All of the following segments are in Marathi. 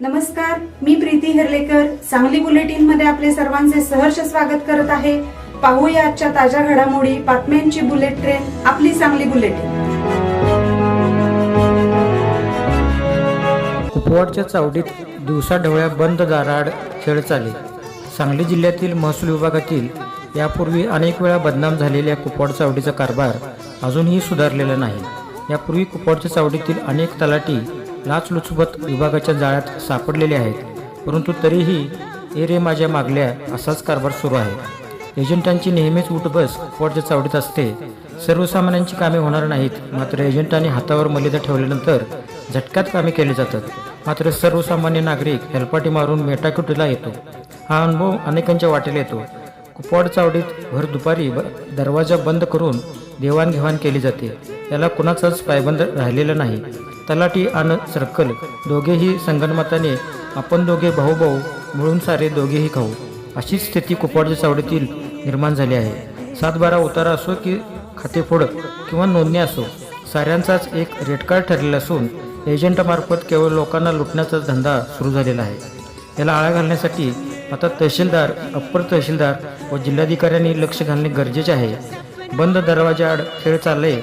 नमस्कार मी प्रीती हिरलेकर. सांगली बुलेटिनमध्ये आपले सर्वांचे सहर्ष स्वागत करत आहे. पाहूया आजच्या ताज्या घडामोडी बातम्यांची बुलेट ट्रेन आपली सांगली बुलेटिन. कुपवाडच्या चावडीत दिवसाढवळ्या बंद दाराड खेळ चाले. सांगली जिल्ह्यातील महसूल विभागातील यापूर्वी अनेक वेळा बदनाम झालेल्या कुपवाड चावडीचा कारभार अजूनही सुधारलेला नाही. यापूर्वी कुपवाडच्या चावडीतील अनेक तलाठी लाचलुचपत विभागाच्या जाळ्यात सापडलेले आहेत. परंतु तरीही ए रे माझ्या मागल्या असाच कारभार सुरू आहे. एजंटांची नेहमीच उठबस कुपवाडच्या चावडीत असते. सर्वसामान्यांची कामे होणार नाहीत. मात्र एजंटांनी हातावर मलिदा ठेवल्यानंतर झटक्यात कामे केली जातात. मात्र सर्वसामान्य नागरिक हेलपाटी मारून मेटाकुटीला येतो. हा अनुभव अनेकांच्या वाटेला येतो. कुपवाड चावडीत भर दुपारी ब दरवाजा बंद करून देवाणघेवाण केली जाते. याला कुणाचाच पायबंद राहिलेला नाही. तलाठी आणि सर्कल दोघेही संगणमताने आपण दोघे भाऊ भाऊ मिळून सारे दोघेही खाऊ. अशीच स्थिती कुपवाडच्या चावडीतील निर्माण झाली आहे. सातबारा उतारा असो की खातेफोड किंवा नोंदणी असो साऱ्यांचाच एक रेटकार ठरलेला असून एजंटमार्फत केवळ लोकांना लुटण्याचा धंदा सुरू झालेला आहे. याला आळा घालण्यासाठी आता तहसीलदार अप्पर तहसीलदार व जिल्हाधिकाऱ्यांनी लक्ष घालणे गरजेचे आहे. बंद दरवाजाआड खेळ चालले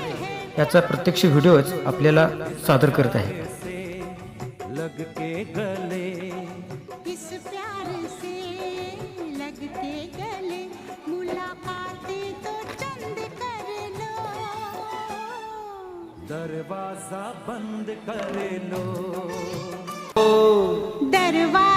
याचा प्रत्यक्ष व्हिडिओच आपल्याला सादर करत आहे. किस प्यार से लग के गले मुलाकातें तो चंद कर लो। दरवाजा बंद कर लो। दरवाजा